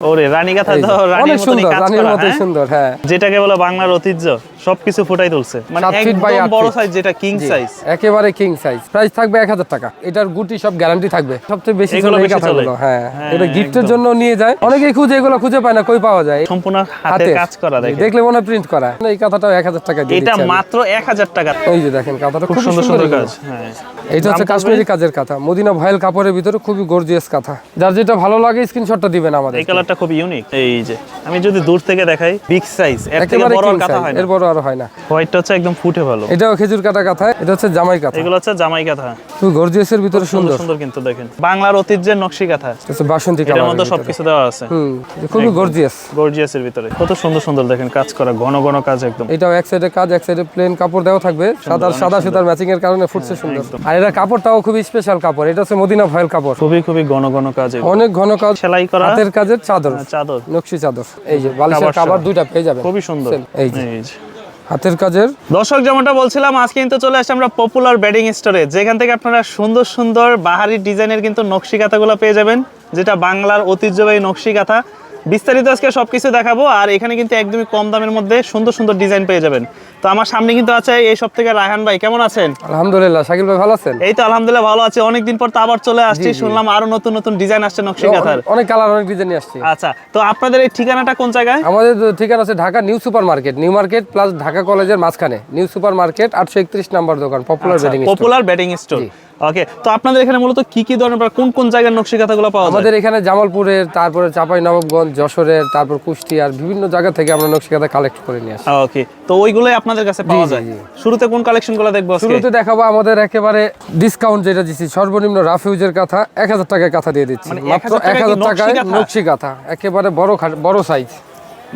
ওরে রানী তো রানীর মতনই কাজ করা, মতোই হ্যাঁ? সুন্দর হ্যাঁ। যেটাকে বলে বাংলার ঐতিহ্য সবকিছু ফুটাই তুলছে। মানে একদম বড় সাইজ যেটা কিং সাইজ একেবারে কিং সাইজ প্রাইস থাকবে এক হাজার টাকা। এটার গুটি সব গ্যারান্টি থাকবে। সবচেয়ে বেশি চলে এই কাঁথাগুলো হ্যাঁ। হ্যাঁ, এটা গিফটের জন্য নিয়ে যায়। অনেকেই খুঁজে এগুলো খুঁজে পায় না কই পাওয়া যায়? সম্পূর্ণ হাতে। কাজ করা জি, দেখে দেখলে মনে প্রিন্ট করা। এই কাঁথাটাও এক হাজার টাকা দিয়ে এটা মাত্র এক হাজার টাকা। এই যে দেখেন কথাটা খুব সুন্দর সুন্দর কাজ হ্যাঁ। এইটা হচ্ছে কাশ্মীরি কাজের কথা মদিনা ভয়েল কাপড়ের ভিতরে খুবই গর্জিয়াস কথা যার যেটা ভালো লাগে স্ক্রিনশটটা দিবেন আমাদের কালারটা খুব ইউনিক এই যে আমি যদি দূর থেকে দেখাই বিগ সাইজ এর থেকে বড় আর কাঁথা হয় না। এর বড় আর হয় না। হোয়াইটটা হচ্ছে একদম ফুটে ভালো এটাও খেজুর কাটা কাঁথা এটা হচ্ছে জামাই কাঁথা। এগুলো হচ্ছে জামাই কাঁথা। খুব গর্জিয়াসের ভিতরে সুন্দর সুন্দর। কিন্তু দেখেন। বাংলার ঐতিহ্যের নকশি কাঁথা। এটা বাসন্তী কালার মধ্যে সবকিছু দেওয়া আছে। হুম এটা খুবই গর্জিয়াস গর্জিয়াসের ভিতরে। কত সুন্দর সুন্দর দেখেন কাজ করা ঘন ঘন কাজ একদম। এটাও এক সাইডে কাজ এক সাইডে প্লেন কাপড় দেওয়া থাকবে। সাদা সাদা সুতার ম্যাচিং এর কারণে ফুটছে সুন্দর। আর এটা কাপড়টাও খুবই স্পেশাল কাপড়। এটা হচ্ছে মদিনা ভয়েল কাপড়। খুবই খুবই ঘন ঘন কাজ অনেক ঘন কাজ সেলাই করা হাতের কাজের চাদর। চাদর। নকশি চাদর। এই যে বালিশের কভার দুইটা পেয়ে যাবেন। খুবই সুন্দর। এই যে। এই যে। হাতের কাজের দর্শক যেমনটা বলছিলাম আজকে কিন্তু চলে আসছে আমরা পপুলার বেডিং স্টোরে যেখান থেকে আপনারা সুন্দর সুন্দর বাহারি ডিজাইনের কিন্তু নকশি কাঁথাগুলো পেয়ে যাবেন যেটা বাংলার ঐতিহ্যবাহী নকশি কাঁথা। বিস্তারিত আজকে সবকিছু দেখাবো আর এখানে কিন্তু একদমই কম দামের মধ্যে সুন্দর সুন্দর ডিজাইন পেয়ে যাবেন। তো আমার সামনে কিন্তু আছে এই সব থেকে রায়হান ভাই কেমন আছেন? আলহামদুলিল্লাহ শাকিল ভাই ভালো আছেন? এই তো আলহামদুলিল্লাহ ভালো আছে। অনেকদিন পর তো আবার চলে আসছি শুনলাম আরও নতুন নতুন ডিজাইন আসছে নকশি কাঁথার অনেক কালার অনেক ডিজাইন আসছে। আচ্ছা তো আপনাদের এই ঠিকানাটা কোন জায়গায়? আমাদের ঠিকানা আছে Dhaka new super market new market plus Dhaka কলেজের মাঝখানে নিউ সুপার মার্কেট আটশো একত্রিশ নাম্বার দোকান popular bedding popular bedding store okay তো আপনাদের এখানে মূলত কি কি ধরনের কোন কোন জায়গার নকশি কাঁথাগুলো পাওয়া যায়? আমাদের এখানে জামালপুরের তারপরে চাপাই নবাবগঞ্জ যশোরের তারপর কুষ্টিয়ার বিভিন্ন জায়গা থেকে আমরা নকশিকাতা কালেক্ট করে নিয়ে আসি। ওকে তো ওইগুলোই আপনাদের কাছে পাওয়া যায়? শুরুতে কোন কালেকশনগুলো দেখব আজকে? শুরুতে দেখাবো আমাদের একেবারে ডিসকাউন্ট যেটা দিচ্ছি সর্বনিম্ন রাফিউজের কাথা এক হাজার টাকায় কাথা দিয়ে দিচ্ছি। মানে মাত্র 1000 এক হাজার টাকায় নকশি কাঁথা? একেবারে বড় বড় সাইজ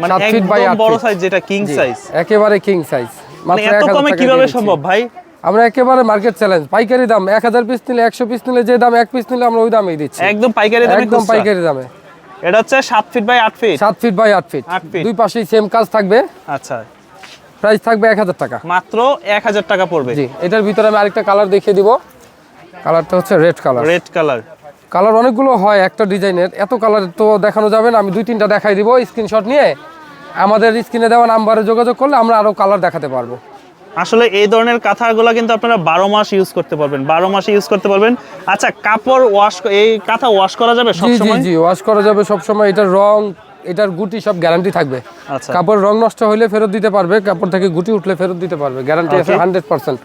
মানে সাত ফিট বাই একদম আট বড় ফিট। সাইজ যেটা কিং সাইজ একেবারে কিং সাইজ মানে মাত্র এত এক হাজার কমে কীভাবে সম্ভব ভাই? আমরা একেবারে মার্কেট চ্যালেঞ্জ পাইকারি দাম এক হাজার পিস নিলে একশো পিস নিলে যে দাম এক পিস নিলে আমরা ওই দামেই দিচ্ছি। একদম পাইকারি দামে একদম পাইকারি দামে। এটা হচ্ছে সাত ফিট বাই আট ফিট সাত ফিট বাই আট ফিট দুই পাশেই সেম কাজ থাকবে। আচ্ছা। প্রাইস থাকবে এক হাজার টাকা। মাত্র এক হাজার টাকা পড়বে। জি এটার ভিতরে আমি আরেকটা কালার দেখিয়ে দিব। কালারটা হচ্ছে red colour red colour colour অনেকগুলো হয় একটা ডিজাইনের। এত কালার তো দেখানো যাবে না। আমি দুই তিনটা দেখাই দিব। স্ক্রিনশট নিয়ে আমাদের স্ক্রিনে দেওয়া নাম্বারে যোগাযোগ করলে আমরা আরও কালার দেখাতে পারব। আসলে এই ধরনের কাঁথাগুলো কিন্তু আপনারা বারো মাস ইউজ করতে পারবেন। বারো মাস ইউজ করতে পারবেন। আচ্ছা কাপড় ওয়াশ এই কাঁথা ওয়াশ করা যাবে সবসময়? জি ওয়াশ করা যাবে সবসময়। এটার রং এটার গুটি সব গ্যারান্টি থাকবে। আচ্ছা। কাপড় রং নষ্ট হলে ফেরত দিতে পারবে কাপড় থেকে গুটি উঠলে ফেরত দিতে পারবে। গ্যারান্টি আছে হান্ড্রেড পার্সেন্ট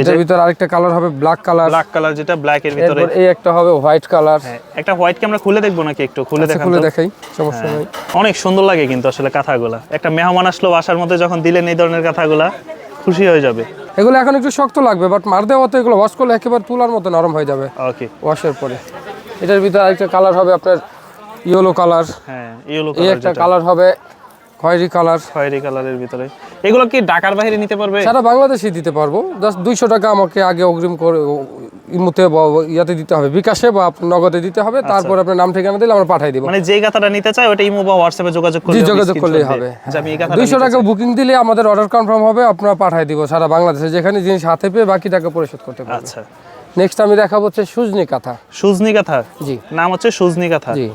এটার ভিতরে আরেকটা কালার হবে ব্ল্যাক কালার ব্ল্যাক কালার যেটা ব্ল্যাক এর ভিতরে। এই একটা হবে হোয়াইট কালার হ্যাঁ, একটা হোয়াইট কে আমরা খুলে দেখব নাকি একটু? খুলে দেখান খুলে দেখাই সমস্যা নেই। অনেক সুন্দর লাগে কিন্তু আসলে কাঁথাগুলা। একটা মেহমান আসলো বাসার মধ্যে যখন দিলেন এই ধরনের কাঁথাগুলা খুশি হয়ে যাবে। এগুলো এখন একটু শক্ত লাগবে বাট মার দেওয়া তো এগুলো ওয়াশ করলে একেবারে তুলার মতো নরম হয়ে যাবে। ওকে ওয়াশের পরে। এটার ভিতরে আরেকটা কালার হবে আপনার ইয়েলো কালার হ্যাঁ ইয়েলো এই একটা কালার হবে খয়েরি কালার। খয়েরি কালারের ভিতরে। এগুলো কি ঢাকার বাইরে নিতে পারবে? সারা বাংলাদেশে দিতে পারব। জাস্ট দুইশো টাকা আমাকে আগে অগ্রিম করে ইমুতে ইয়াতে দিতে হবে। বিকাশে বা নগদে দিতে হবে। তারপর আপনার নাম ঠিকানা দিলে আমরা পাঠিয়ে দিব। মানে যেই কাঁথাটা নিতে চায় ওটা ইমো বা হোয়াটসঅ্যাপে যোগাযোগ করলে যোগাযোগ করলেই হবে। যে আমি এই কাঁথাটা দুইশো টাকা বুকিং দিলে আমাদের অর্ডার কনফার্ম হবে আপনারা পাঠিয়ে দিব সারা বাংলাদেশে। যেখানে জিনিস হাতে পেয়ে বাকি টাকা পরিশোধ করতে চাই। পারবে আচ্ছা। নেক্সট আমি দেখাবো হচ্ছে সুজনি কাঁথা। সুজনি কাঁথা? জি। নাম হচ্ছে সুজনি কাঁথা। জি।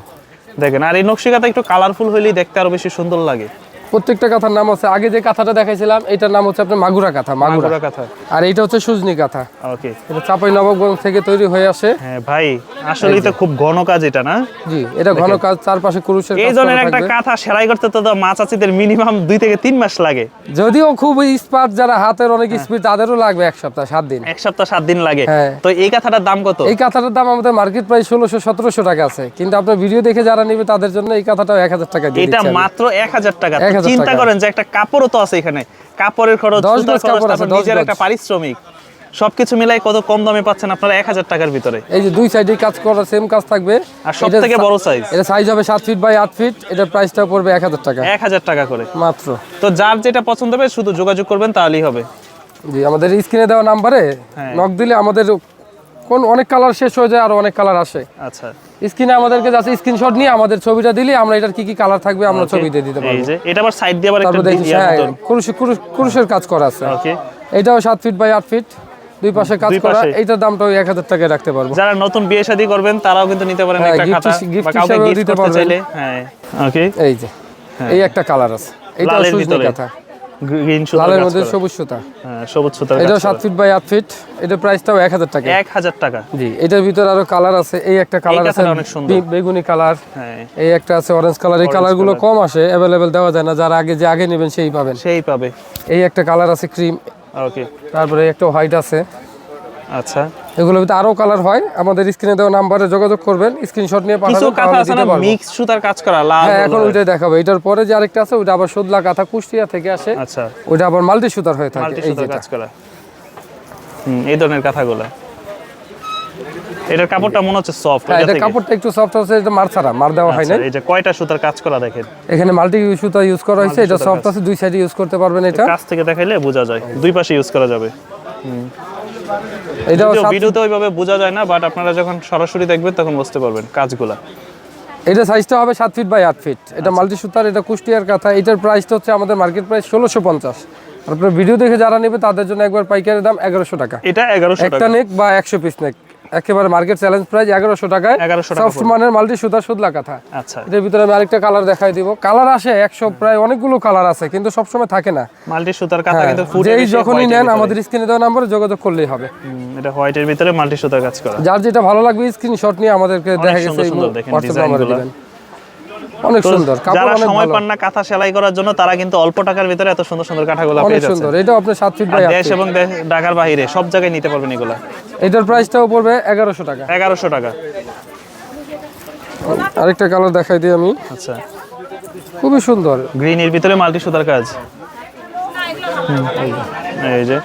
দেখেন আর এই নকশিকাটা একটু কালারফুল হইলেই দেখতে আরও বেশি সুন্দর লাগে। প্রত্যেকটা কাঁথার নাম আছে। আগে যে কাঁথাটা দেখাইছিলাম এটার নাম হচ্ছে আপনার মাগুরা কাঁথা মাগুরা। কাঁথা। আর এইটা হচ্ছে সুজনি কাঁথা। ওকে। এটা চাপাই নবাবগঞ্জ থেকে তৈরি হয়ে আসে। হ্যাঁ ভাই আসলেই তো খুব ঘন কাজ এটা না? জি এটা ঘন কাজ চারপাশে কুরুশের এই ধরনের একটা কাঁথা সেলাই করতে তো মা চাচিদের মিনিমাম দুই থেকে তিন মাস লাগে। যদিও খুব স্পার্ট যারা হাতের অনেক স্পিড তাদেরও লাগবে এক সপ্তাহ সাত দিন। এক সপ্তাহ সাত দিন লাগে। হ্যাঁ। তো এই কাঁথাটার দাম কত? এই কাঁথাটার দাম আমাদের মার্কেট প্রাইস ষোলোশো সতেরোশো টাকা আছে। কিন্তু আপনার ভিডিও দেখে যারা নিবে তাদের জন্য এই কাঁথাটাও এক হাজার টাকা এটা মাত্র এক হাজার টাকা। তো 1000 চিন্তা করেন যে একটা কাপড়ও তো আছে এখানে। কাপড়ের খরচ দশ খরচ তারপর নিজের একটা পারিশ্রমিক। সবকিছু মিলাই কত কম দামে পাচ্ছেন আপনারা? এক হাজার টাকার ভিতরে। এই যে দুই সাইডে কাজ করা সেম কাজ থাকবে। আর সব থেকে বড় সাইজ এটা সাইজ হবে সাত ফিট বাই আট ফিট এটার প্রাইসটা পড়বে এক হাজার টাকা। এক হাজার টাকা করে। মাত্র। তো যার যেটা পছন্দ হবে শুধু যোগাযোগ করবেন তাহলেই হবে। জি আমাদের স্ক্রিনে দেওয়া নাম্বারে হ্যাঁ। নক দিলে আমাদের কোন অনেক কালার শেষ হয়ে যায় আর অনেক কালার আসে। আচ্ছা। স্ক্রিনে আমাদেরকে যাচ্ছে স্ক্রিনশট নিয়ে আমাদের ছবিটা দিলে আমরা এটার কি কি কালার থাকবে আমরা ছবি দিয়ে দিতে এই যে এটা আবার সাইড দিয়ে আবার একটা দেখি হ্যাঁ মতন। কুরুশ কুরুশ- কুরুশের কাজ করা আছে। ওকে এটাও সাত ফিট বাই আট ফিট দুই পাশে কাজ করা। এইটার দামটা ওই এক হাজার টাকায় রাখতে পারব। যারা নতুন বিয়ে শাদী করবেন তারাও কিন্তু নিতে পারেন হ্যাঁ, একটা খাতা বা কাউকে গিফট করতে। চাইলে হ্যাঁ। ওকে এই যে এই একটা কালার আছে। এটা ভিতরে। কাঁথা। গ্রিন সুতা লালের মধ্যে সবুজ সুতা। হ্যাঁ সবুজ সুতা এটা 7 ফিট বাই 8 ফিট এটা প্রাইসটাও এক হাজার টাকা। এক হাজার টাকা। জি এটার ভিতর আরও কালার আছে এই একটা কালার আছে অনেক সুন্দর। বেগুনি কালার হ্যাঁ। এই একটা আছে অরেঞ্জ কালার এই কালারগুলো কম আসে অ্যাভেলেবেল দেওয়া যায় না যারা আগে যে আগে নেবেন সেই পাবেন। সেই পাবে। এই একটা কালার আছে ক্রিম ওকে তারপরে একটা হোয়াইট আছে। আচ্ছা। এগুলোর ভিতরে আরও কালার হয়। আমাদের স্ক্রিনে দেওয়া নাম্বারে যোগাযোগ করবেন স্ক্রিনশট নিয়ে পাঠাবেন কাঁথা আছে না? মিক্স সুতার কাজ করা লাল হ্যাঁ এখন ওইটাই দেখাবো। এটার পরে যে আরেকটা আছে ওইটা আবার সোদলা কাঁথা কুষ্টিয়া থেকে আসে। আচ্ছা। ওইটা আবার মাল্টি সুতার হয়ে থাকে এই যেটা। কাজ করা। হুম এই ধরনের কাঁথাগুলো। এটার কাপড়টা মনে হচ্ছে সফট হ্যাঁ এটা কাপড়টা একটু সফট আছে এটা মার ছাড়া মার দেওয়া হয় না এই যে কয়টা সুতার কাজ করা দেখেন? এখানে মাল্টি সুতা ইউজ করা হয়েছে এটা সফট আছে দুই সাইডে ইউজ করতে পারবেন এটা। কাছ থেকে দেখাইলে বোঝা যায় দুই পাশে ইউজ করা যাবে। এটাও ভিডিওতে ওইভাবে বোঝা যায় না বাট আপনারা যখন সরাসরি দেখবেন তখন বুঝতে পারবেন কাজগুলা। এটা সাইজটা হবে সাত ফিট বাই আট ফিট এটা মাল্টি সুতার এটা কুষ্টিয়ার কাঁথা। এটার প্রাইসটা হচ্ছে আমাদের মার্কেট প্রাইস ষোলোশো পঞ্চাশ। আপনার ভিডিও দেখে যারা নেবে তাদের জন্য একবার পাইকারি দাম এগারোশো টাকা। এটা এগারোশো একটা নেক বা একশো পিস নেক একেবারে মার্কেট চ্যালেঞ্জ প্রাইস এগারোশো টাকায় 1100 টাকা সফট মানের মাল্টি সুদ লাগা কাঁথা। আচ্ছা। এটার ভিতরে আমি আরেকটা কালার দেখাই দিব। কালার আসে একশো প্রায় অনেকগুলো কালার আছে কিন্তু সবসময় থাকে না। মাল্টি সুতার কাঁথা হ্যাঁ, কিন্তু ফুটে যেই যখনই নেন। আমাদের স্ক্রিনে দেওয়া নম্বরে যোগাযোগ করলেই হবে। এটা হোয়াইটের ভিতরে মাল্টি সুতার কাজ করা। যার যেটা ভালো লাগবে স্ক্রিনশট নিয়ে আমাদেরকে দেখা গেছে সুন্দর দেখেন হোয়াটসঅ্যাপ নাম্বারে ডিজাইনগুলো। দিবেন। অনেক সুন্দর যারা সময় পান না কাঁথা সেলাই করার জন্য তারা কিন্তু অল্প টাকার ভিতরে এত সুন্দর সুন্দর কাঁথাগুলো পেয়ে যাচ্ছে। সুন্দর এটা আপনার সাত ফিট বাই দেশ এবং ঢাকার বাইরে সব জায়গায় নিতে পারবেন এগুলা। এটার প্রাইসটাও পড়বে এগারোশো টাকা। এগারোশো টাকা। আরেকটা কালার দেখাই দিই আমি। আচ্ছা। খুবই সুন্দর। গ্রিনের ভিতরে মাল্টি সুতার কাজ। এই যে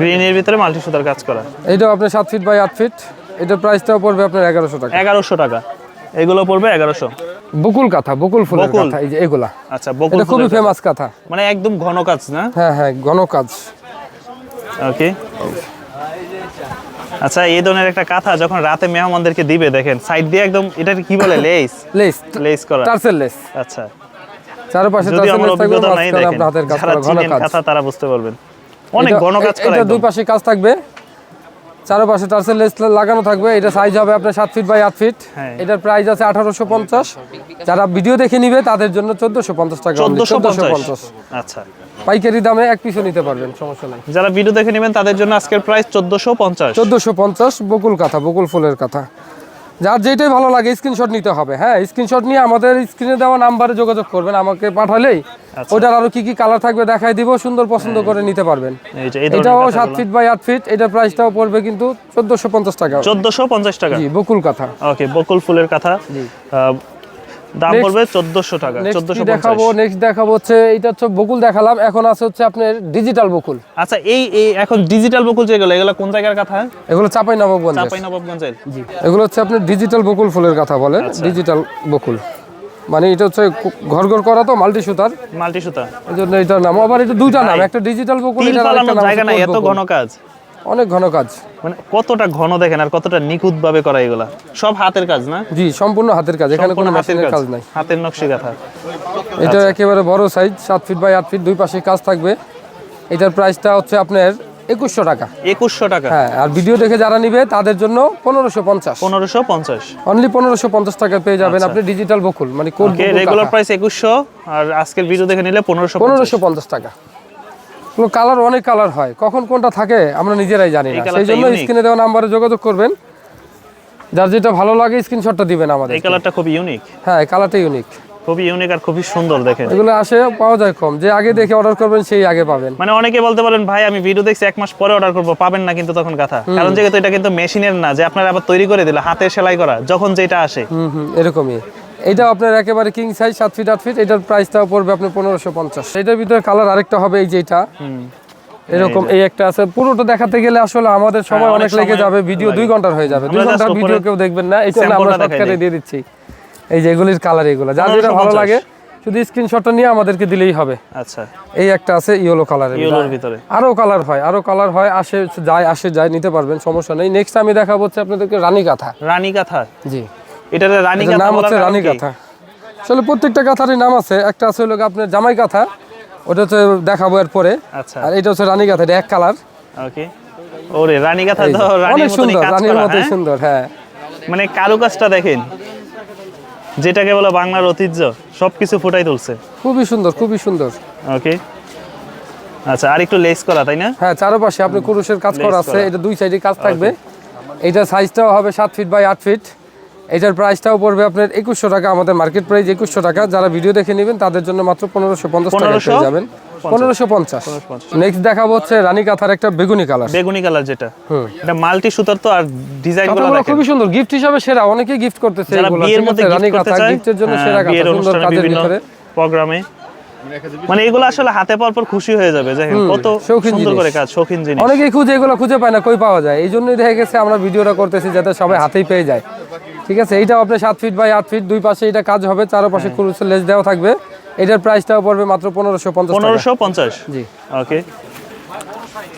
গ্রিনের ভিতরে মাল্টি সুতার কাজ করা। এটাও আপনার সাত ফিট বাই আট ফিট এটার প্রাইসটাও পড়বে আপনার এগারোশো টাকা। এগারোশো টাকা। এগুলো পড়বে এগারোশো। বকুল কাঁথা বকুল ফুলের কাঁথা এই যে এগুলা। আচ্ছা বকুল এটা খুবই ফেমাস কাঁথা। মানে একদম ঘন কাজ না? হ্যাঁ হ্যাঁ ঘন কাজ। ওকে আচ্ছা এই ধরনের একটা কাঁথা যখন রাতে মেহমানদেরকে দিবে দেখেন সাইড দিয়ে একদম এটা কি বলে লেস? লেস লেস করা। Tassel lace. আচ্ছা। চারপাশে টার্সেল আমার লেস থাকবে আপনার হাতের কাজ করা ঘন কাজ। কাঁথা তারা বুঝতে পারবেন। অনেক ঘন কাজ করা এটা দুই পাশে কাজ থাকবে। চারপাশে টার্সেল লেস লাগানো থাকবে। এটা সাইজ হবে আপনার সাত ফিট বাই আট ফিট হ্যাঁ। এটার প্রাইস আছে আঠারোশো পঞ্চাশ। যারা ভিডিও দেখে নিবে তাদের জন্য চোদ্দশো পঞ্চাশ টাকা চোদ্দশো পঞ্চাশ। পঞ্চাশ। আচ্ছা। পাইকারি দামে এক পিসও নিতে পারবেন সমস্যা নেই। যারা ভিডিও দেখে নেবেন তাদের জন্য আজকের প্রাইস চোদ্দশো পঞ্চাশ। চোদ্দশো পঞ্চাশ বকুল কাঁথা বকুল ফুলের কাঁথা। যার যেটাই ভালো লাগে স্ক্রিনশট নিতে হবে। হ্যাঁ স্ক্রিনশট নিয়ে আমাদের স্ক্রিনে দেওয়া নাম্বারে যোগাযোগ করবেন আমাকে পাঠালেই আচ্ছা। ওটার আরও কি কি কালার থাকবে দেখাই দিব সুন্দর পছন্দ করে নিতে পারবেন। এটাও সাত ফিট বাই আট ফিট এটার প্রাইসটাও পড়বে কিন্তু চোদ্দশো পঞ্চাশ টাকা। চোদ্দশো পঞ্চাশ টাকা? জি বকুল কথা। ওকে বকুল ফুলের কাঁথা। দাম পড়বে চোদ্দশো টাকা নেক্সট চোদ্দশো দেখাবো নেক্সট দেখাবো হচ্ছে এটা হচ্ছে বকুল দেখালাম এখন আছে হচ্ছে আপনার ডিজিটাল বকুল। আচ্ছা এই এই এখন ডিজিটাল বকুল যেগুলো এগুলো কোন জায়গার কাঁথা? এগুলো চাপাই নবাবগঞ্জ চাপাই নবাবগঞ্জের এগুলো হচ্ছে আপনার ডিজিটাল বকুল ফুলের কথা বলে আচ্ছা। ডিজিটাল বকুল। মানে এটা হচ্ছে ঘর ঘর করা তো মাল্টি সুতার। মাল্টি সুতা। এই জন্য এটার নাম আবার এটা দুইটা নাম একটা ডিজিটাল বকুল নাম জায়গা নাই এত ঘন কাজ। অনেক ঘন কাজ। মানে কতটা ঘন দেখেন আর কতটা নিখুঁত ভাবে করা এগুলা? সব হাতের কাজ না? জি সম্পূর্ণ হাতের কাজ। এখানে কোনো মেশিনের কাজ। নাই। হাতের নকশি কাঁথা এটা আচ্ছা। একেবারে বড় সাইজ সাত ফিট বাই আট ফিট দুই পাশে কাজ থাকবে। এটার প্রাইসটা হচ্ছে আপনার একুশশো টাকা। একুশশো টাকা। হ্যাঁ আর ভিডিও দেখে যারা নিবে তাদের জন্য পনেরোশো পঞ্চাশ। পনেরোশো পঞ্চাশ। অনলি পনেরোশো পঞ্চাশ টাকা পেয়ে যাবেন আচ্ছা। আপনি ডিজিটাল বকুল মানে রেগুলার প্রাইস একুশশো আর আজকের ভিডিও দেখে নিলে পনেরোশো পনেরোশো পঞ্চাশ টাকা। কালার অনেক কালার হয়। কখন কোনটা থাকে আমরা নিজেরাই জানি না। সেই জন্য স্ক্রিনে দেওয়া নাম্বারে যোগাযোগ করবেন। যার যেটা ভালো লাগে স্ক্রিনশটটা দিবেন আমাদের এই কালারটা খুব ইউনিক হ্যাঁ কালারটা ইউনিক খুবই ইউনিক আর খুবই সুন্দর দেখেন। এগুলো আসে পাওয়া যায় কম। যে আগে দেখে অর্ডার করবেন সেই আগে পাবেন। মানে অনেকে বলতে পারেন ভাই আমি ভিডিও দেখছি এক মাস পরে অর্ডার করব। পাবেন না কিন্তু তখন কথা। কারণ যেহেতু এটা কিন্তু মেশিনের না যে আপনারা আবার তৈরি করে দিলে হাতে সেলাই করা যখন যেটা আসে। হুম হুম এরকমই। এটা আপনার একেবারে কিং সাইজ সাত ফিট আট ফিট এটার প্রাইসটাও পড়বে আপনার পনেরোশো পঞ্চাশ। এটার ভিতরে কালার আরেকটা হবে এই যে এটা এরকম এই একটা আছে। পুরোটা দেখাতে গেলে আসলে আমাদের সময় হ্যাঁ, অনেক অনেক লেগে যাবে ভিডিও দুই ঘণ্টার হয়ে যাবে। দুই ঘণ্টার ভিডিও কেউ দেখবেন না। এই জন্য আমরা শর্টকাটে দিয়ে দিচ্ছি। এই যে এগুলির কালার এগুলো। যার যেটা ভালো লাগে শুধু স্ক্রিনশটটা নিয়ে আমাদেরকে দিলেই হবে। আচ্ছা। এই একটা আছে ইয়েলো কালারের ইয়েলোর ভিতরে। আরও কালার হয় আরও কালার হয় আসে যায় আসে যায় নিতে পারবেন সমস্যা নেই। নেক্সট আমি দেখাবো হচ্ছে আপনাদেরকে রানী কাঁথা রানী কাঁথা জি। এটার রানী নাম হচ্ছে রানী? কাঁথা আসলে প্রত্যেকটা কাঁথারই নাম আছে। একটা আছে হলো আপনার জামাই কাঁথা ওটা হচ্ছে দেখাবো এর পরে আচ্ছা। আর এটা হচ্ছে রানী কাঁথা এটা এক কালার। ওকে। ওরে রানী কাঁথা তো রানীর কাজ মতোই হ্যাঁ? সুন্দর হ্যাঁ। মানে কারুকাজটা দেখেন যেটাকে বলে বাংলার ঐতিহ্য সবকিছু ফুটাই তুলছে। খুবই সুন্দর খুবই সুন্দর। ওকে। আচ্ছা আর একটু লেস করা তাই না? হ্যাঁ চারপাশে আপনি কুরুশের কাজ করা আছে। এটা দুই সাইডে কাজ থাকবে। এটা সাইজটাও হবে সাত ফিট বাই আট ফিট এটার প্রাইসটাও পড়বে আপনার একুশশো টাকা আমাদের মার্কেট প্রাইস একুশশো টাকা। যারা ভিডিও দেখে নেবেন তাদের জন্য মাত্র পনেরোশো পঞ্চাশ টাকা পেয়ে যাবেন। পনেরোশো পঞ্চাশ। নেক্সট দেখাবো হচ্ছে রানী কাঁথার একটা বেগুনি কালার বেগুনি কালার যেটা। এটা মাল্টি সুতার তো আর ডিজাইনগুলো খুবই সুন্দর। গিফট হিসাবে সেরা অনেকেই গিফট করতেছে বিয়ের মধ্যে রানী কাঁথা গিফটের জন্য হ্যাঁ, সেরা কাঁথা সুন্দর কাজের ভিতরে। প্রোগ্রামে। মানে এগুলো আসলে হাতে পাওয়ার পর খুশি হয়ে যাবে। দেখেন কত সুন্দর করে কাজ শৌখিন জিনিস। অনেকেই খুঁজে এগুলো খুঁজে পায় না কই পাওয়া যায়? এই জন্যই দেখা গেছে আমরা ভিডিওটা করতেছি যাতে সবাই হাতেই পেয়ে যায়। ঠিক আছে এইটাও আপনি সাত ফিট বাই আট ফিট দুই পাশে এটা কাজ হবে চারপাশে কুরুসের লেজ দেওয়া থাকবে। এটার প্রাইসটাও পড়বে মাত্র পনেরোশো পঞ্চাশ পনেরোশো পঞ্চাশ? জি। ওকে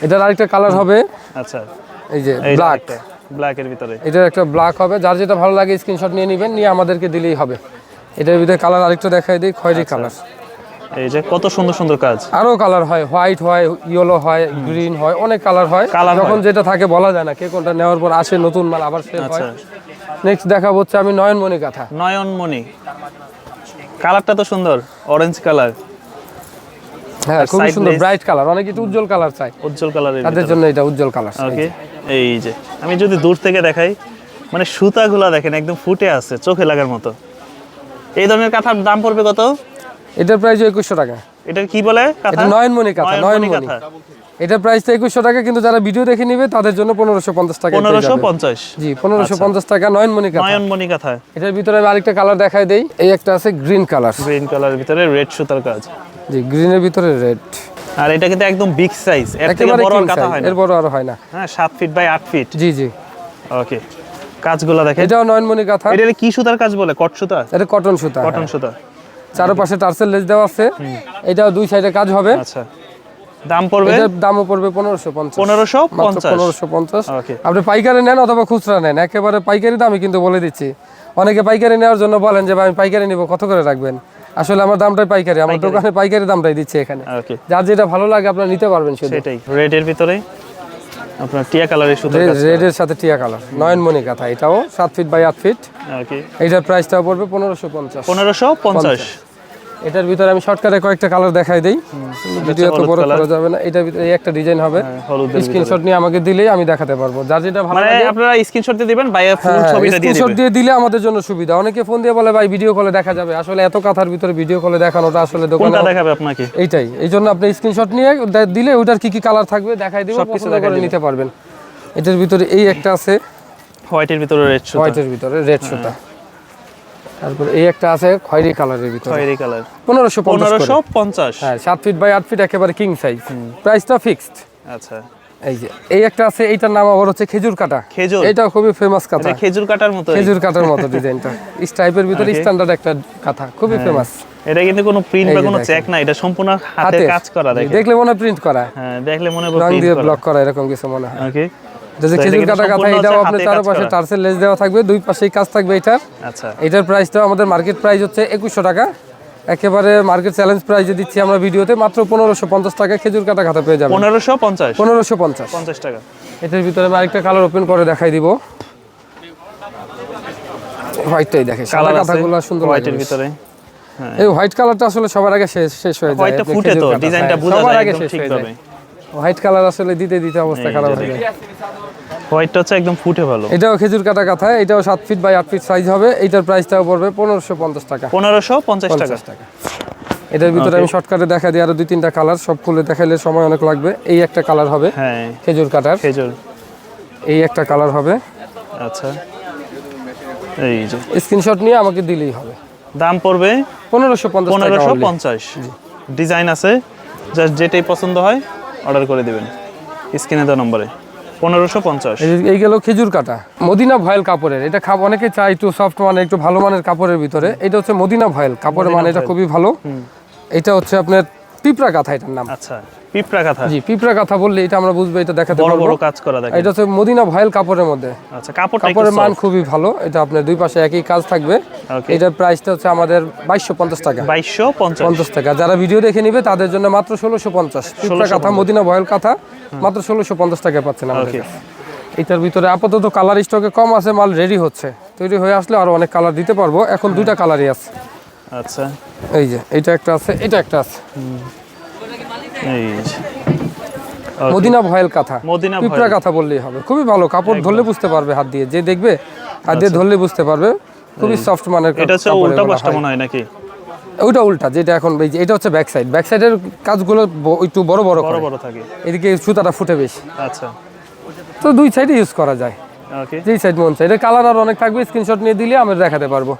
এটার আরেকটা কালার হবে। আচ্ছা। এই যে ব্ল্যাক ব্ল্যাক এর ভিতরে। এটার একটা ব্ল্যাক হবে যার যেটা ভালো লাগে স্ক্রিনশট নিয়ে নেবেন নিয়ে আমাদেরকে দিলেই হবে। এটার ভিতরে কালার আরেকটা দেখাই দিই খয়েরি আচ্ছা। কালার এই যে কত সুন্দর সুন্দর কাজ। আরও কালার হয় হোয়াইট হয় ইয়েলো হয় গ্রিন হয় অনেক কালার হয়। যখন যেটা থাকে বলা যায় না কে কোনটা নেওয়ার পর আসে নতুন মাল আবার সেল হয়। আচ্ছা। নেক্সট দেখাবো হচ্ছে আমি নয়নমণি কাঁথা। নয়নমণি। কালারটা তো সুন্দর অরেঞ্জ কালার হ্যাঁ সুন্দর ব্রাইট কালার অনেকে একটু উজ্জ্বল কালার চাই। উজ্জ্বল কালারের তাদের জন্য এটা উজ্জ্বল কালার ওকে এই যে। আমি যদি দূর থেকে দেখাই মানে সুতাগুলা দেখেন একদম ফুটে আছে চোখে লাগার মতো। এই ধরনের কাঁথার দাম পড়বে কত? এটার প্রাইস একুশশো টাকা। এটা কি বলে কাঁথা? নয়নমণি কাঁথা নয়নমণি। কাঁথা। এটার প্রাইসটা একুশশো টাকা কিন্তু যারা ভিডিও দেখে নিবে তাদের জন্য পনেরোশো পঞ্চাশ টাকা পনেরোশো পঞ্চাশ। জি পনেরোশো পঞ্চাশ টাকা নয়নমণি কাঁথা নয়নমণি কাঁথা এটার ভিতরে আমি আরেকটা কালার দেখাই দেই। এই একটা আছে গ্রিন কালার গ্রিন কালারের ভিতরে রেড সুতার কাজ। জি গ্রিনের ভিতরে রেড আর এটা কিন্তু একদম বিগ সাইজ এর থেকে বড় আর কাঁথা হয় না। এর বড় আর হয় না। হ্যাঁ সাত ফিট বাই আট ফিট জি জি। ওকে কাজগুলো দেখেন। এটাও নয়নমণি কাঁথা এটা কি সুতার কাজ বলে? কট সুতা? এটা কটন সুতা কটন সুতা। চারপাশে টার্সেল লেজ দেওয়া আছে। এটাও দুই সাইডে কাজ হবে। আচ্ছা। দাম পড়বে? এটার দামও পড়বে পনেরোশো পঞ্চাশ। পনেরোশো মাত্র পঞ্চাশ। পনেরোশো পঞ্চাশ। ওকে আপনি পাইকারি নেন অথবা খুচরা নেন একেবারে পাইকারি দামই কিন্তু বলে দিচ্ছি। অনেকে পাইকারি নেওয়ার জন্য বলেন যে ভাই আমি পাইকারি নিব কত করে রাখবেন? আসলে আমার দামটাই পাইকারি আমার দোকানে পাইকারি দামটাই দিচ্ছে এখানে। ওকে যার যেটা ভালো লাগে আপনারা নিতে পারবেন শুধু। সেটাই। রেডের ভিতরে আপনার টিয়া কালারের কাজ রেডের সাথে টিয়া কালার নয়নমণি কাঁথা এটাও সাত ফিট বাই আট ফিট ওকে এইটার প্রাইসটাও পড়বে পনেরোশো পঞ্চাশ। পনেরোশো পঞ্চাশ। এটার ভিতরে আমি শর্টকাটে কয়েকটা কালার দেখাই দিই। ভিডিও তো বড়। করা যাবে না। এটার ভিতরে একটা ডিজাইন হবে। হ্যাঁ। স্ক্রিনশট নিয়ে আমাকে দিলেই আমি দেখাতে পারব। যার যেটা ভালো মানে লাগে আপনারা স্ক্রিনশট দিয়ে দিবেন ভাইয়া ফুল হ্যাঁ, ছবিটা দিয়ে স্ক্রিনশট দিয়ে দিলে আমাদের জন্য সুবিধা। অনেকে ফোন দিয়ে বলে ভাই ভিডিও কলে দেখা যাবে। আসলে এত কথার ভিতরে ভিডিও কলে দেখানোটা আসলে দোকানে কোনটা দেখাবে আপনাকে? এইটাই। এই জন্য আপনি স্ক্রিনশট নিয়ে দিলে ওটার কি কি কালার থাকবে দেখাই দিব পছন্দ করে নিতে পারবেন। এটার ভিতরে এই একটা আছে। হোয়াইটের ভিতরে রেড সুতা। হোয়াইটের ভিতরে রেড সুতা। তারপর এই একটা আছে খয়েরি কালারের ভিতরে। খয়েরি কালার। পনেরোশো পনেরোশো পনেরোশো পঞ্চাশ। হ্যাঁ সাত ফিট বাই আট ফিট একেবারে কিং সাইজ প্রাইসটা ফিক্সড আচ্ছা। এই যে এই একটা আছে এইটার নাম আবার হচ্ছে খেজুর কাটা। খেজুর। এটা খুবই ফেমাস কাঁথা। খেজুর কাটার মতো। খেজুর কাটার মতো ডিজাইনটা। স্টাইপের ভিতরে. স্ট্যান্ডার্ড একটা কাঁথা। খুবই ফেমাস এটা কিন্তু কোনো প্রিন্ট বা কোনো চেক না এটা সম্পূর্ণ হাতে কাজ করা দেখলে মনে হয় প্রিন্ট করা। হ্যাঁ দেখলে মনে হবে প্রিন্ট ব্লক করা। এরকম কিছু মনে হয়। ওকে যে খেজুর কিন্তু কাটা কাঁথা এটাও আপনার চারপাশে টার্সেল লেস দেওয়া থাকবে দুই পাশেই কাজ থাকবে এটার আচ্ছা। এটার প্রাইসটাও আমাদের মার্কেট প্রাইস হচ্ছে একুশশো টাকা। একেবারে মার্কেট চ্যালেঞ্জ প্রাইসে দিচ্ছি আমরা ভিডিওতে মাত্র পনেরোশো পঞ্চাশ টাকা খেজুর কাটা খাতা পেয়ে যাবেন। পনেরোশো পঞ্চাশ? পনেরোশো পঞ্চাশ। পঞ্চাশ টাকা। এটার ভিতরে আমি আরেকটা কালার ওপেন করে দেখাই দিব। হোয়াইটটাই দেখে সাদা কাঁথাগুলো সুন্দর হোয়াইটের ভিতরে। এই হোয়াইট কালারটা আসলে সবার আগে শেষ শেষ হয়ে যায় ফুটে তো ডিজাইনটা বোঝা যায় আগে শেষ হয়ে যায়। হোয়াইট কালার আসলে দিতে দিতে অবস্থা খারাপ হয়ে যায়। হোয়াইটটা হচ্ছে একদম ফুটে ভালো। এটাও খেজুর কাটা কাঁথা এটাও সাত ফিট বাই আট ফিট সাইজ হবে। এইটার প্রাইসটাও পড়বে পনেরোশো পঞ্চাশ টাকা। পনেরোশো পঞ্চাশ টাকা। এটার ভিতরে আমি শর্টকাটে দেখা দিই আরও দুই তিনটা কালার সব খুলে দেখাইলে সময় অনেক লাগবে। এই একটা কালার হবে হ্যাঁ। খেজুর কাটার। খেজুর। এই একটা কালার হবে। আচ্ছা। এই যে। স্ক্রিনশট নিয়ে আমাকে দিলেই হবে। দাম পড়বে পনেরোশো পঞ্চাশ পনেরোশো। পঞ্চাশ। ডিজাইন আছে। জাস্ট যেটাই পছন্দ হয়। অর্ডার করে দেবেন। স্ক্রিনে দেওয়া নম্বরে। পনেরোশো পঞ্চাশ। এই গেল খেজুর কাটা। মদিনা ভয়েল কাপড়ের। এটা খাব অনেকে চায় একটু সফট মানে একটু ভালো মানের কাপড়ের ভিতরে। এটা হচ্ছে মদিনা ভয়েল। কাপড়ের মানে এটা খুবই ভালো। এটা হচ্ছে আপনার পিঁপড়া কাঁথা এটার নাম। আচ্ছা পিঁপড়া কাঁথা জি পিঁপড়া কাঁথা বললে এটা আমরা বুঝব এটা দেখাতে বড় বড় কাজ করা দেখেন। এটা হচ্ছে মদিনা ভয়েল কাপড়ের মধ্যে। আচ্ছা একটু কাপড়ের মান খুবই ভালো এটা আপনার দুই পাশে একই কাজ থাকবে। এটার প্রাইসটা হচ্ছে আমাদের বাইশশো পঞ্চাশ টাকা। বাইশশো পঞ্চাশ। পঞ্চাশ টাকা। যারা ভিডিও দেখে নিবে তাদের জন্য মাত্র ষোলোশো পঞ্চাশ। পিঁপড়া কাঁথা মদিনা ভয়েল কাঁথা মাত্র ষোলোশো পঞ্চাশ টাকায় পাচ্ছেন আমাদের। এটার ভিতরে আপাতত কালার স্টকে কম আছে মাল রেডি হচ্ছে। তৈরি হয়ে আসলে আরও অনেক কালার দিতে পারব। এখন দুইটা কালারই আছে। আচ্ছা। এই যে এটা একটা আছে এটা একটা আছে। এই মদিনা ভয়েল কাঁথা। মদিনা পিঁপড়া। কাঁথা বললেই হবে। খুবই ভালো। কাপড় ধরলে বুঝতে পারবে হাত দিয়ে। যে দেখবে হাত দিয়ে ধরলে বুঝতে পারবে। খুবই সফট মানের এটা হচ্ছে উল্টা পাশটা মনে হয় নাকি? ওইটা উল্টা যেটা এখন এই যে এটা হচ্ছে ব্যাক সাইড ব্যাক সাইডের কাজগুলো একটু বড় বড় বড় করে। বড় থাকে। এদিকে সুতাটা ফুটে বেশি। আচ্ছা। তো দুই সাইডে ইউজ করা যায়। ওকে যেই সাইড মন সাইড কালার আর অনেক থাকবে স্ক্রিনশট নিয়ে দিলে আমি দেখাতে পারব।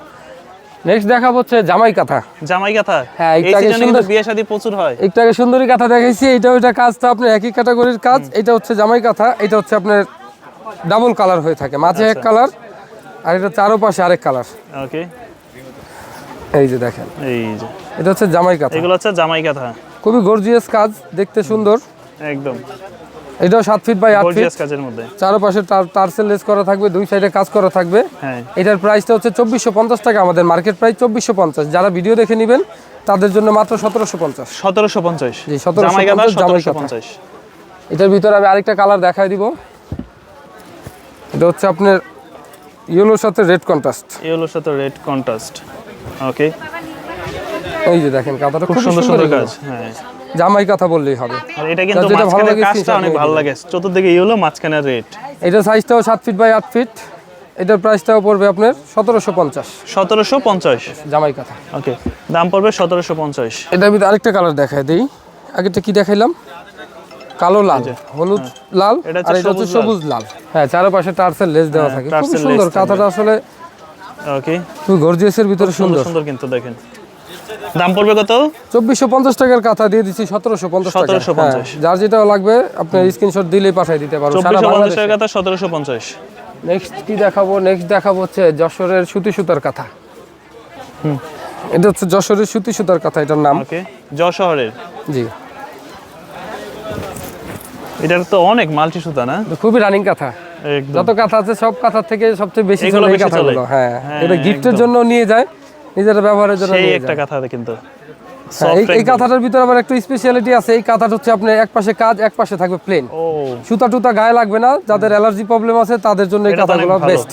নেক্সট দেখাবো হচ্ছে জামাই কাঁথা। জামাই কাঁথা? হ্যাঁ, এই একটু আগে সুন্দর- বিয়ে শাদী প্রচুর হয়। একটু আগে সুন্দরী কাঁথা দেখাইছি এটা ওইটা কাজ তো আপনার একই ক্যাটাগরির কাজ এটা হচ্ছে জামাই কাঁথা এটা হচ্ছে আপনার ডাবল কালার হয়ে থাকে মাঝে এক কালার আর এটা চারো পাশে আরেক কালার ওকে এই যে দেখেন। এই যে। এটা হচ্ছে জামাই কাঁথা। এগুলো হচ্ছে জামাই কাঁথা। খুবই গর্জিয়াস কাজ দেখতে সুন্দর। একদম। এটাও সাত ফিট বাই আট ফিট কাজের মধ্যে। চারো পাশে টার্সেল লেস করা থাকবে দুই সাইডে কাজ করা থাকবে। হ্যাঁ। এটার প্রাইসটা হচ্ছে চব্বিশশো পঞ্চাশ টাকা আমাদের মার্কেট প্রাইস চব্বিশশো পঞ্চাশ। যারা ভিডিও দেখে নেবেন তাদের জন্য মাত্র সতেরোশো পঞ্চাশ। সতেরোশো পঞ্চাশ। জি, 1750 জামাই কাঁথা জামাই সতেরোশো। পঞ্চাশ। এটার ভিতরে আমি আরেকটা কালার দেখাই দিব। এটা হচ্ছে আপনার ইয়েলোর সাথে রেড কন্ট্রাস্ট এগুলোর সাথে রেড কন্ট্রাস্ট ওকে এই যে দেখেন কাঁথাটা খুব সুন্দর সুন্দর কাজ। হ্যাঁ। জামাই কথা বললেই হবে। আর এটা কিন্তু মাঝখানের কাজটা অনেক ভালো লাগে। চতুর্দিকে মাঝখানে রেড এটা সাইজটাও সাত ফিট বাই আট ফিট এটার প্রাইসটাও পড়বে আপনার সতেরোশো পঞ্চাশ। সতেরোশো পঞ্চাশ। জামাই কাঁথা। ওকে দাম পড়বে সতেরোশো পঞ্চাশ। এটার ভিতরে আরেকটা কালার দেখায় দিই। আগেরটা কি দেখাইলাম? কালো লাল হলুদ লাল এটা আর এটা হচ্ছে সবুজ লাল। হ্যাঁ চারপাশে টার্সেল লেস দেওয়া থাকে। খুব সুন্দর। কাঁথাটা আসলে ওকে। খুব গর্জিয়াসের ভিতরে সুন্দর। সুন্দর কিন্তু দেখেন। দাম পড়বে কত? চব্বিশশো পঞ্চাশ টাকার কাঁথা দিয়ে দিচ্ছি সতেরোশো পঞ্চাশ টাকা। 1750 হ্যাঁ, যার যেটা লাগবে আপনার স্ক্রিনশট দিলেই পাঠিয়ে দিতে পারব সারা চব্বিশশো পঞ্চাশ বাংলাদেশে। টাকা কথা সতেরোশো পঞ্চাশ। নেক্সট কি দেখাবো? নেক্সট দেখাবো হচ্ছে যশোরের সুতি সুতার কাঁথা। এটা হচ্ছে যশোরের সুতি সুতার কাঁথা এটার নাম। ওকে যশোহরের জি। এটার তো অনেক মাল্টি সুতা না? তো খুবই রানিং কাঁথা। একদম। যত কাঁথা আছে সব কাঁথার থেকে সবচেয়ে বেশি চলে এই কাঁথাগুলো। হ্যাঁ হ্যাঁ, এটা গিফটের জন্য নিয়ে যায়। নিজেরা ব্যবহারের জন্য সেই একটা কথা কিন্তু। হ্যাঁ, এই-। কাঁথাটার ভিতরে আবার একটু স্পেশালিটি আছে। এই কাঁথাটা হচ্ছে আপনার এক পাশে কাজ এক পাশে থাকবে প্লেন সুতা টুতা গায়ে লাগবে না। যাদের অ্যালার্জি প্রবলেম আছে তাদের জন্য এই কাঁথাগুলো বেস্ট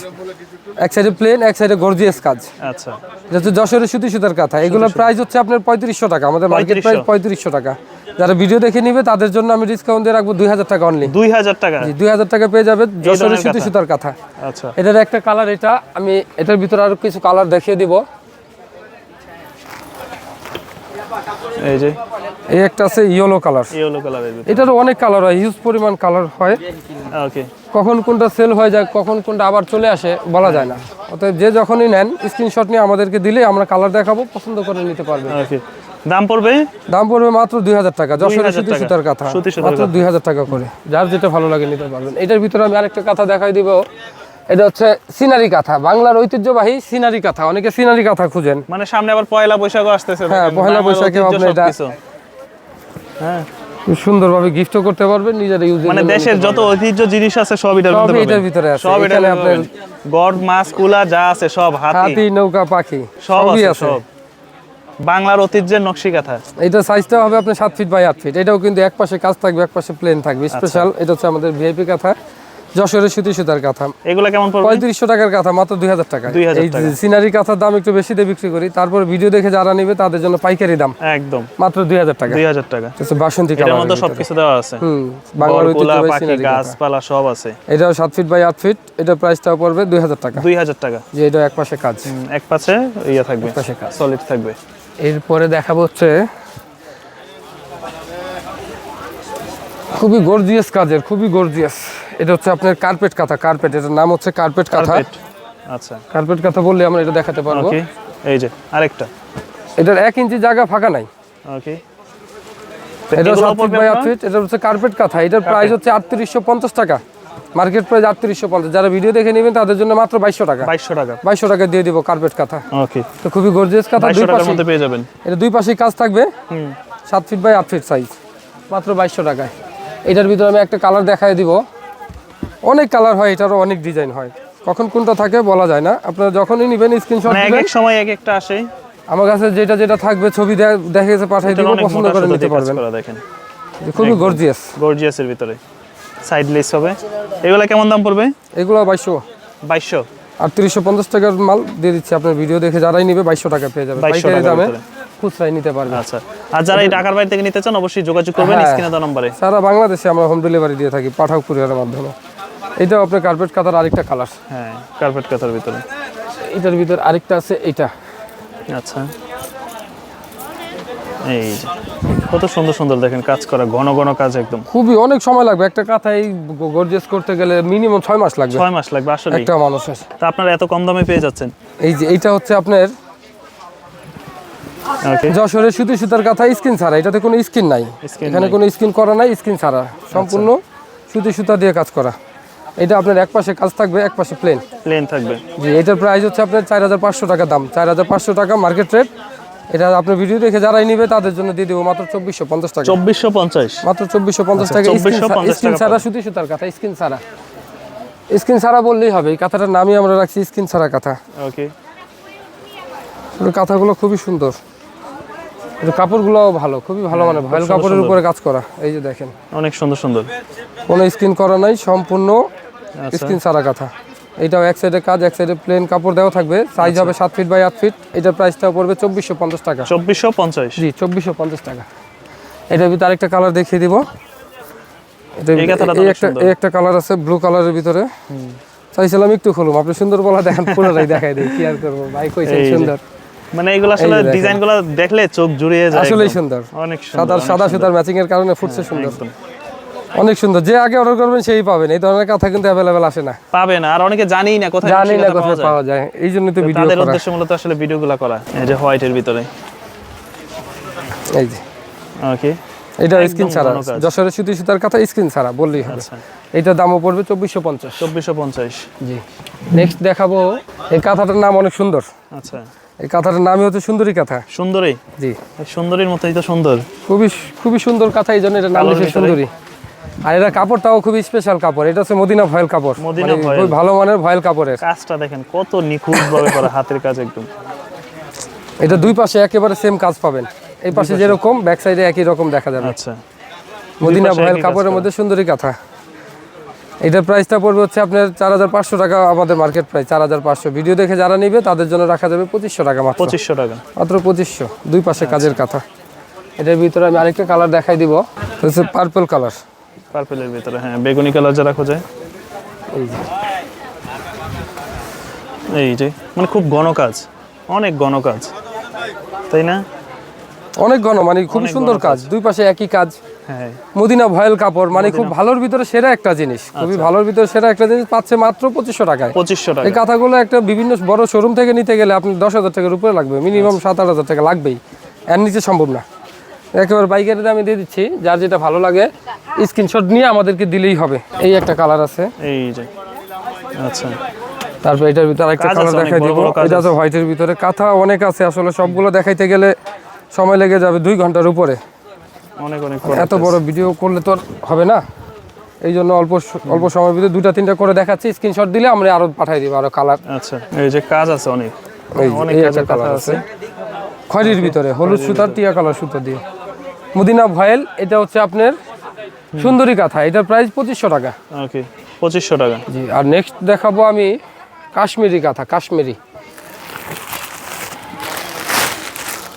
এক সাইডে প্লেন এক সাইডে গর্জিয়াস কাজ। আচ্ছা। হচ্ছে যশোরের সুতি সুতার কাঁথা। এগুলোর প্রাইস হচ্ছে আপনার পঁয়ত্রিশশো টাকা। আমাদের মার্কেট প্রাইস পঁয়ত্রিশশো টাকা। যারা ভিডিও দেখে নিবে তাদের জন্য আমি ডিসকাউন্ট দিয়ে রাখব দুই হাজার টাকা অনলি দুই হাজার টাকা? দুই হাজার টাকা পেয়ে যাবে যশোরের সুতি। সুতার কাঁথা। আচ্ছা। এটার একটা কালার এটা আমি এটার ভিতরে আরও কিছু কালার দেখিয়ে দিব। এই যে এই একটা আছে ইয়েলো কালার ইয়েলো কালারের এটারও অনেক কালার হয় হিউজ পরিমাণ কালার হয়। ওকে কখন কোনটা সেল হয়ে যায় কখন কোনটা আবার চলে আসে বলা যায় না। অতএব যে যখনই নেন স্ক্রিনশট নিয়ে আমাদেরকে দিলে আমরা কালার দেখাবো পছন্দ করে নিতে পারবেন। ওকে দাম পড়বে? দাম পড়বে মাত্র দুই হাজার টাকা যশোরের 2000 সুতি। সুতার কাঁথা। মাত্র। দুই হাজার টাকা করে। যার যেটা ভালো লাগে নিতে পারবেন। এটার ভিতরে আমি আরেকটা কাঁথা দেখাই দিব। এটা হচ্ছে সিনারি কাঁথা বাংলার ঐতিহ্যবাহী সিনারি কাঁথা। অনেকে সিনারি কাঁথা খুঁজেন। মানে সামনে আবার পয়লা বৈশাখও আসতেছে হ্যাঁ, পয়লা বৈশাখে আপনি এটা- হ্যাঁ। সুন্দরভাবে গিফটও করতে পারবেন নিজের ইউজ মানে দেশের যত ঐতিহ্য জিনিস আছে সব এটার ভিতরে এটার ভিতরে আছে। সব এখানে আপনার-। গড় মাছ কুলা যা আছে সব হাতি। হাতি নৌকা পাখি সব সবই আছে সব। বাংলার ঐতিহ্যের নকশি কাঁথা। এটা সাইজটা হবে আপনার সাত ফিট বাই আট ফিট এটাও কিন্তু এক পাশে কাজ থাকবে এক পাশে প্লেন থাকবে। আচ্ছা। স্পেশাল এটা হচ্ছে আমাদের ভিআইপি কাঁথা। যশোরের সুতি সুতার কাঁথা। এগুলা কেমন পড়বে? পঁয়ত্রিশশো টাকার কাঁথা মাত্র দুই হাজার টাকা এই সিনারি কাঁথার দাম একটু বেশি দিয়ে বিক্রি করি তারপর ভিডিও দেখে যারা নেবে তাদের জন্য পাইকারি দাম। একদম। মাত্র দুই হাজার টাকা। দুই হাজার টাকা। বাসন্তী কালার মধ্যে সবকিছু দেওয়া আছে। হুম বাংলার ঐতিহ্যবাহী সিনারি গাছপালা সব আছে। এটাও সাত ফিট বাই আট ফিট এটা প্রাইসটাও পড়বে দুই হাজার টাকা। দুই হাজার টাকা। যে এটা এক পাশে কাজ। এক পাশে ইয়ে থাকবে পাশে কাজ। সলিড থাকবে। এরপরে দেখাবো হচ্ছে খুবই গর্জিয়াস কাজের খুবই গর্জিয়াস এটা হচ্ছে আপনার কার্পেট কাঁথা কার্পেট এটার নাম হচ্ছে কার্পেট কাঁথা। আচ্ছা। কার্পেট কাঁথা বললে আমরা এটা দেখাতে পারব। এই যে আরেকটা। এটার এক ইঞ্চি জায়গা ফাঁকা নাই। ওকে এটা সাত ফিট বাই আট ফিট এটা হচ্ছে কার্পেট কাঁথা। এটার প্রাইস হচ্ছে আটত্রিশশো পঞ্চাশ টাকা। মার্কেট প্রাইস আটত্রিশশো পঞ্চাশ। যারা ভিডিও দেখে নেবেন তাদের জন্য মাত্র বাইশশো টাকা। বাইশশো টাকা। বাইশশো টাকা দিয়ে দিব কার্পেট কাঁথা। ওকে তো খুবই গর্জিয়াস কাঁথা দুই পাশে পেয়ে যাবেন। এটা দুই পাশেই কাজ থাকবে। হুম। সাত ফিট বাই আট ফিট সাইজ মাত্র বাইশশো টাকায়। এটার ভিতরে আমি একটা কালার দেখাই দিব। অনেক কালার হয় এটারও অনেক ডিজাইন হয়। কখন কোনটা থাকে বলা যায় না। আপনারা যখনই নেবেন স্ক্রিনশট মানে এক এক সময় এক একটা আসে। আমার কাছে যেটা যেটা থাকবে ছবি দেখে গেছে পাঠিয়ে দিব পছন্দ করে নিতে পারবেন। দেখেন। খুবই গর্জিয়াস গর্জিয়াসের ভিতরে। সাইড লেস হবে। এগুলো কেমন দাম পড়বে? এগুলো বাইশশো। বাইশশো। আটত্রিশশো পঞ্চাশ টাকার মাল দিয়ে দিচ্ছি। আপনার ভিডিও দেখে যারাই নিবে বাইশশো টাকা পেয়ে যাবে। 2200 পাইকারি দামে। খুচরাই নিতে পারবে আচ্ছা। আর যারা এই ঢাকার বাইরে থেকে নিতে চান অবশ্যই যোগাযোগ করবেন হ্যাঁ। স্ক্রিনে দেওয়া নম্বরে। সারা বাংলাদেশে আমরা হোম ডেলিভারি দিয়ে থাকি পাঠাও কুরিয়ারের মাধ্যমে। এটাও আপনার কার্পেট কাতার আরেকটা কালার হ্যাঁ কার্পেট কাতার ভিতরে। এটার ভিতর আরেকটা আছে এইটা আচ্ছা। এই কত সুন্দর সুন্দর দেখেন কাজ করা ঘন ঘন কাজ একদম। খুবই অনেক সময় লাগবে। একটা কাঁথাই গর্জেস করতে গেলে মিনিমাম ছয় মাস লাগবে। ছয় মাস লাগবে আসলে একটা মানুষের। তা আপনারা এত কম দামে পেয়ে যাচ্ছেন। এই যে এইটা হচ্ছে আপনার যশোরের সুতি সুতার কাঁথা স্কিন ছাড়া। এটাতে কোনো স্কিন নাই। এখানে কোনো স্কিন করা নাই স্কিন ছাড়া। সম্পূর্ণ সুতি সুতা দিয়ে কাজ করা। এটা আপনার এক পাশে কাজ থাকবে এক পাশে প্লেন প্লেন থাকবে। জি এটার প্রাইস হচ্ছে আপনার চার হাজার পাঁচশো টাকা দাম। চার হাজার পাঁচশো টাকা মার্কেট রেট এটা আপনার ভিডিও দেখে যারাই নিবে তাদের জন্য দিয়ে দেবো মাত্র চব্বিশশো পঞ্চাশ টাকা। চব্বিশশো পঞ্চাশ। মাত্র চব্বিশশো পঞ্চাশ আচ্ছা, টাকা। 2450 স্কিন ছাড়া সুতি সুতার কাঁথা স্কিন ছাড়া। স্কিন ছাড়া বললেই হবে এই কাঁথাটার নামই আমরা রাখছি স্কিন ছাড়া কাঁথা। ওকে কাঁথাগুলো খুবই সুন্দর। ভালো খুবই ভালো মানে ভয়েল কাপড়ের উপরে কাজ করা এই যে দেখেন। অনেক সুন্দর সুন্দর। কোনো স্কিন করা নাই সম্পূর্ণ আচ্ছা। ছাড়া কাঁথা। এটাও এক সাইডে কাজ এক সাইডে প্লেন কাপড় দেওয়া থাকবে। সাইজ হবে সাত ফিট বাই আট ফিট এটার প্রাইসটাও পড়বে চব্বিশশো পঞ্চাশ টাকা। চব্বিশশো পঞ্চাশ। জি চব্বিশশো পঞ্চাশ টাকা। এটার ভিতরে আরেকটা কালার দেখিয়ে দিব। একটা কালার আছে ব্লু কালারের ভিতরে। চাইছিলাম একটু খুলুম। আপনি সুন্দর বলা দেখেন পুরোটাই দেখাই দিই। কি আর করব? ভাই কইছেন সুন্দর। মানে এগুলো আসলে এই যে দেখেন। ডিজাইনগুলো দেখলে চোখ জুড়িয়ে যায় আসলেই সুন্দর। অনেক সাদা সাদা সুতার ম্যাচিং এর কারণে ফুটছে সুন্দর। অনেক সুন্দর। যে আগে অর্ডার করবেন সেই পাবেন। এই ধরনের কাঁথা কিন্তু আসে না। পাবে না। আর অনেকে জানি না কোথায় জানি না কোথায় পাওয়া যায়। এই জন্য তো। ভিডিও তাদের উদ্দেশ্য মূলত আসলে ভিডিওগুলো করা। এই যে হোয়াইটের ভিতরে। এই যে। ওকে এটা স্ক্রিন ছাড়া। যশোরের সুতি সুতার কাঁথা স্ক্রিন ছাড়া বললেই হবে। আচ্ছা। এইটার দামও পড়বে চব্বিশশো পঞ্চাশ। চব্বিশশো পঞ্চাশ। জি। নেক্সট দেখাবো। এই কাঁথাটার নাম অনেক সুন্দর। আচ্ছা। এই কাঁথাটার নামই হচ্ছে সুন্দরী কাঁথা। সুন্দরী? জি। সুন্দরীর মতোই তো সুন্দর। খুবই খুবই সুন্দর কাঁথা এই জন্য এটার নাম হচ্ছে সুন্দরী। আর এটা কাপড়টাও স্পেশাল কাপড় এটা হচ্ছে মদিনা ভয়েল কাপড়। মদিনা মানে ভয়েল। খুবই ভালো মানের ভয়েল কাপড়ের। কাজটা দেখেন কত নিখুঁত ভাবে করা হাতের কাজ একদম। এটা দুই পাশে একেবারে সেম কাজ পাবেন। এই পাশে যেরকম ব্যাক সাইডে একই রকম দেখা যাবে। আচ্ছা। মদিনা ভয়েল কাপড়ের মধ্যে সুন্দরী কাঁথা। এটার প্রাইসটা পড়বে হচ্ছে আপনার চার হাজার পাঁচশো টাকা আমাদের মার্কেট প্রাইস চার হাজার পাঁচশো। ভিডিও দেখে যারা নিবে তাদের জন্য রাখা যাবে পঁচিশশো টাকা মাত্র। পঁচিশশো টাকা। মাত্র পঁচিশশো দুই পাশে কাজের কাঁথা। এটার ভিতরে আমি আরেকটা কালার দেখাই দিব। হচ্ছে পার্পল কালার পার্পেলের ভিতরে হ্যাঁ বেগুনি কালার যারা খোঁজে এই যে। এই যে মানে খুব ঘন কাজ অনেক ঘন কাজ তাই না? অনেক ঘন মানে খুব সুন্দর কাজ। দুই পাশে একই কাজ। মদিনা ভয়েল কাপড় মানে খুব ভালোর ভিতরে সেরা একটা জিনিস খুবই ভালোর ভিতরে সেরা একটা জিনিস পাচ্ছে মাত্র পঁচিশশো টাকায়। পঁচিশশো টাকা এই কাঁথাগুলো একটা বিভিন্ন বড় শোরুম থেকে নিতে গেলে আপনি দশ হাজার টাকার উপরে লাগবে মিনিমাম সাত আট হাজার টাকা লাগবেই। এর নিচে সম্ভব না। একেবারে বাইকের দামে দিয়ে দিচ্ছি যার যেটা ভালো লাগে স্ক্রিনশট নিয়ে আমাদেরকে দিলেই হবে। এই একটা কালার আছে। এই যে। আচ্ছা। তারপর এটার ভিতরে একটা কালার দেখাই দিব। এটা তো হোয়াইটের ভিতরে। কাঁথা অনেক আছে আসলে সবগুলো দেখাইতে গেলে সময় লেগে যাবে দুই ঘণ্টার উপরে। অনেক অনেক এত বড় ভিডিও করলে তো হবে না। এই জন্য অল্প অল্প সময়ের ভিতরে দুটা তিনটা করে দেখাচ্ছি। স্ক্রিনশট দিলে আমরা আরও পাঠাই দিব আরও কালার আচ্ছা এই যে কাজ আছে অনেক। অনেক কাজের কালার আছে। খয়েরির ভিতরে হলুদ সুতার টিয়া কালার সুতো দিয়ে। মদিনা ভয়েল এটা হচ্ছে আপনার সুন্দরী কাঁথা। এটার প্রাইস পঁচিশশো টাকা। ওকে পঁচিশশো টাকা। জি আর নেক্সট দেখাবো আমি কাশ্মীরি কাঁথা কাশ্মীরি।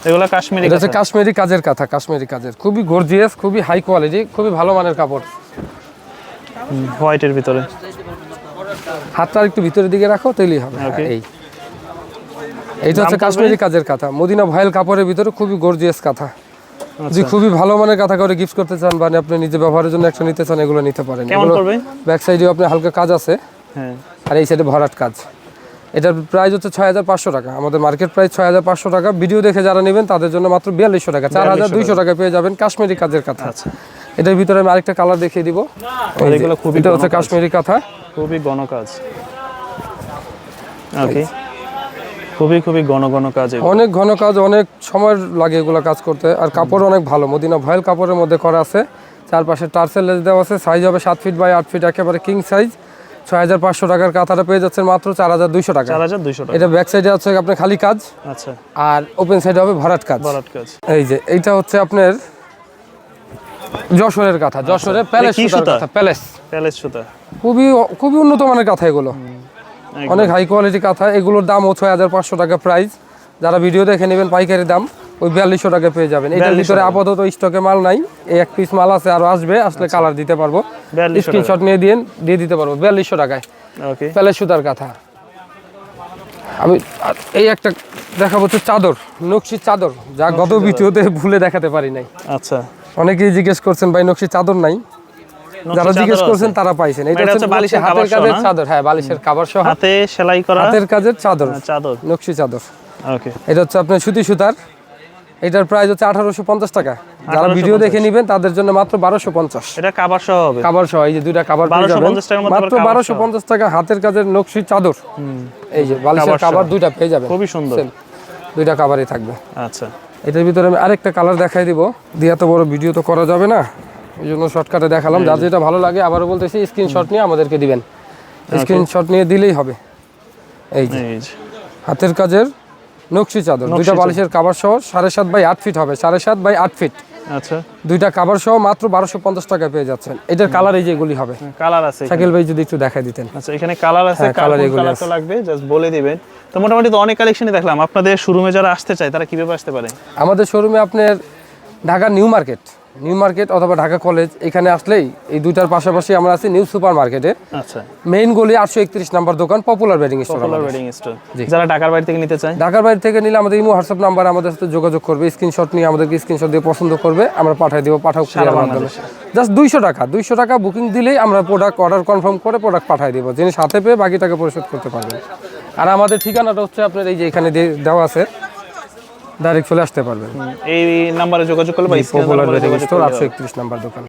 এগুলো কাশ্মীরি এটা হচ্ছে। কাশ্মীরি কাজের কাঁথা কাশ্মীরি কাজের। খুবই গর্জিয়াস খুবই হাই কোয়ালিটি খুবই ভালো মানের কাপড়। হোয়াইটের ভিতরে। হাতটা একটু ভিতরের দিকে রাখো তাইলেই হবে। এই। এইটা হচ্ছে কাশ্মীরি কাজের কাঁথা। মদিনা ভয়েল কাপড়ের ভিতরে খুবই গর্জিয়াস কাঁথা। যদি খুবই ভালো মানের কাঁথা করে গিফট করতে চান বা আপনি নিজে ব্যবহারের জন্য একটা নিতে চান এগুলো নিতে পারেন। ব্যাক সাইডেও আপনার হালকা কাজ আছে। হ্যাঁ। আর এই সাইডে ভরাট কাজ। এটার প্রাইস হচ্ছে ছয় হাজার পাঁচশো টাকা। আমাদের মার্কেট প্রাইস ছয় হাজার পাঁচশো টাকা। ভিডিও দেখে যারা নেবেন তাদের জন্য মাত্র বিয়াল্লিশশো টাকা। চার হাজার দুইশো টাকা পেয়ে যাবেন কাশ্মীরি কাজের কাঁথা। আচ্ছা। এটার ভিতরে আমি আরেকটা কালার দেখিয়ে দিব। এটা হচ্ছে কাশ্মীরি কাঁথা। খুবই ঘন কাজ ওকে খুবই খুবই ঘন ঘন কাজ অনেক ঘন কাজ অনেক সময় লাগে এগুলো কাজ করতে। আর কাপড় অনেক ভালো। মদিনা ভয়েল কাপড়ের মধ্যে করা আছে। চারপাশে টার্সেল লেস দেওয়া আছে। সাইজ হবে সাত ফিট বাই আট ফিট একেবারে কিং সাইজ ছয় হাজার পাঁচশো টাকার কাঁথাটা পেয়ে যাচ্ছেন মাত্র চার হাজার দুইশো টাকা। চার হাজার দুইশো টাকা। এটা ব্যাক সাইডে আছে আপনার খালি কাজ আচ্ছা। আর ওপেন সাইডে হবে ভরাট কাজ। বারাট কাজ। এই যে এইটা হচ্ছে আপনার যশোরের কাঁথা যশোরের প্যালেস সুতার সুতা? কাঁথা প্যালেস। প্যালেস সুতা। খুবই খুবই উন্নত মানের কাঁথা এগুলো। অনেক হাই কোয়ালিটি কাঁথা এগুলোর দামও ছয় হাজার পাঁচশো টাকা প্রাইস যারা ভিডিও দেখে নেবেন পাইকারি দাম। ওই বিয়াল্লিশশো টাকা পেয়ে যাবেন। এটার ভিতরে আপাতত স্টকে মাল নাই। এই এক পিস মাল আছে আরও আসবে আসলে কালার দিতে পারব। স্ক্রিনশট নিয়ে দিয়ে দিয়ে দিতে পারব। বিয়াল্লিশশো টাকায়। প্যালেস সুতার কাঁথা। আমি এই একটা দেখাবো হচ্ছে চাদর নকশি চাদর যা গত ভিডিওতে ভুলে দেখাতে পারি নাই। আচ্ছা। অনেকেই জিজ্ঞেস করছেন ভাই নকশি চাদর নাই? যারা জিজ্ঞেস করছেন তারা পাইছেন। এটা এটা হচ্ছে বালিশের হাতের কাজের চাদর। হ্যাঁ বালিশের কাবার সহ। হাতে সেলাই করা? হাতের কাজের চাদর। চাদর। নকশি চাদর। ওকে এটা হচ্ছে আপনার সুতি সুতার। এটার প্রাইস হচ্ছে আঠারোশো পঞ্চাশ টাকা। যারা ভিডিও দেখে নেবেন তাদের জন্য মাত্র বারোশো পঞ্চাশ। এটা কাবার সহ হবে। কাবার সহ এই যে দুইটা কাবার পেয়ে যাবেন। 1250 টাকার মধ্যে মাত্র বারোশো পঞ্চাশ টাকা হাতের কাজের নকশি চাদর। এই যে বালিশের কাবার দুইটা পেয়ে যাবেন। খুবই সুন্দর। দুইটা কাবারই থাকবে। আচ্ছা। এটার ভিতরে আমি আরেকটা কালার দেখাই দিব। দিয়ে এত বড় ভিডিও তো করা যাবে না। এই জন্য শর্টকাটে দেখালাম। যার যেটা ভালো লাগে আবারও বলতেছি স্ক্রিনশট নিয়ে আমাদেরকে দিবেন। স্ক্রিনশট নিয়ে দিলেই হবে। এই যে। হাতের কাজের নকশি চাদর। দুইটা। বালিশের কাবার সহ সাড়ে সাত বাই আট ফিট হবে সাড়ে সাত বাই আট ফিট আচ্ছা। দুইটা কাভার সহ মাত্র বারোশো পঞ্চাশ টাকা পেয়ে যাচ্ছেন। এটার কালার এই যেগুলি হবে। কালার আছে সাকিল শাকিল ভাই যদি একটু দেখাই দিতেন। আচ্ছা এখানে কালার আছে হ্যাঁ, কালার এগুলি কালারটা আছে। লাগবে জাস্ট বলে দিবেন। তো মোটামুটি তো অনেক কালেকশনই দেখলাম। আপনাদের শোরুমে যারা আসতে চায় তারা কীভাবে আসতে পারে? আমাদের শোরুমে আপনার Dhaka new market. New market অথবা ঢাকা কলেজ এখানে আসলেই এই দুইটার পাশাপাশি আমরা আছি নিউ সুপার মার্কেটে। আচ্ছা। মেইন গলি আটশো একত্রিশ নাম্বার দোকান popular bedding store popular wedding store যারা ঢাকার বাইরে থেকে নিতে চায়? ঢাকার বাইরে থেকে নিলে আমাদের ইমো হোয়াটসঅ্যাপ নাম্বার আমাদের সাথে যোগাযোগ করবে স্ক্রিনশট নিয়ে আমাদেরকে স্ক্রিনশট দিয়ে পছন্দ করবে আমরা পাঠিয়ে দেবো পাঠাও মাধ্যমে। জাস্ট দুইশো টাকা দুইশো টাকা বুকিং দিলেই আমরা প্রোডাক্ট অর্ডার কনফার্ম করে প্রোডাক্ট পাঠিয়ে দেবো জিনিস হাতে পেয়ে বাকি টাকা পরিশোধ করতে পারবেন। আর আমাদের ঠিকানাটা হচ্ছে আপনার এই যে এখানে দেওয়া আছে। ডাইরেক্ট চলে আসতে পারবেন। এই নাম্বারে যোগাযোগ করলে বা পপুলার বেডিং স্টোর আটশো একত্রিশ নাম্বার দোকান।